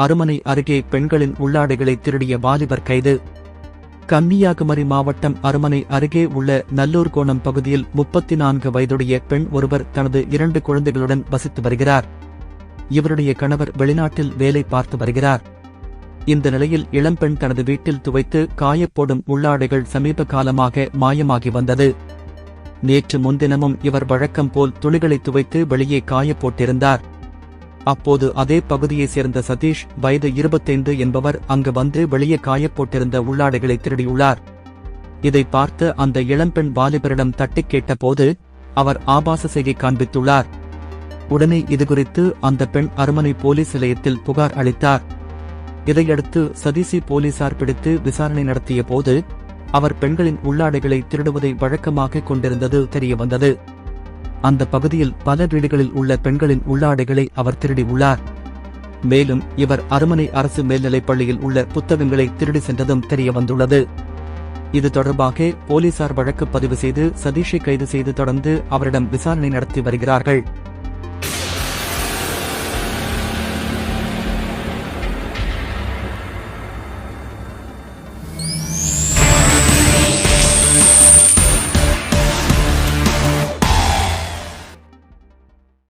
அருமனை அருகே பெண்களின் உள்ளாடைகளை திருடிய வாலிபர் கைது. கன்னியாகுமரி மாவட்டம் அருமனை அருகே உள்ள நல்லூர் கோணம் பகுதியில் முப்பத்தி நான்கு வயதுடைய பெண் ஒருவர் தனது இரண்டு குழந்தைகளுடன் வசித்து வருகிறார். இவருடைய கணவர் வெளிநாட்டில் வேலை பார்த்து வருகிறார். இந்த நிலையில் இளம்பெண் தனது வீட்டில் துவைத்து காயப்போடும் உள்ளாடைகள் சமீப காலமாக மாயமாகி வந்தது. நேற்று முன்தினமும் இவர் வழக்கம் போல் துணிகளை துவைத்து வெளியே காயப் போட்டிருந்தார். அப்போது அதே பகுதியைச் சேர்ந்த சதீஷ் வயது இருபத்தைந்து என்பவர் அங்கு வந்து வெளியே காயப் போட்டிருந்த உள்ளாடைகளை திருடியுள்ளார். இதை பார்த்து அந்த இளம்பெண் வாலிபரிடம் தட்டிக் கேட்டபோது அவர் ஆபாச செய்கை காண்பித்துள்ளார். உடனே இதுகுறித்து அந்த பெண் அருமனை போலீஸ் நிலையத்தில் புகார் அளித்தார். இதையடுத்து சதீசி போலீசார் பிடித்து விசாரணை நடத்திய போது அவர் பெண்களின் உள்ளாடைகளை திருடுவதை வழக்கமாக கொண்டிருந்தது தெரியவந்தது. அந்த பகுதியில் பல வீடுகளில் உள்ள பெண்களின் உள்ளாடைகளை அவர் திருடியுள்ளார் மேலும் இவர் அருமனை அரசு மேல்நிலைப் பள்ளியில் உள்ள புத்தகங்களை திருடி சென்றதும் தெரியவந்துள்ளது இது தொடர்பாக போலீசார் வழக்கு பதிவு செய்து சதீஷை கைது செய்து தொடர்ந்து அவரிடம் விசாரணை நடத்தி வருகிறார்கள்.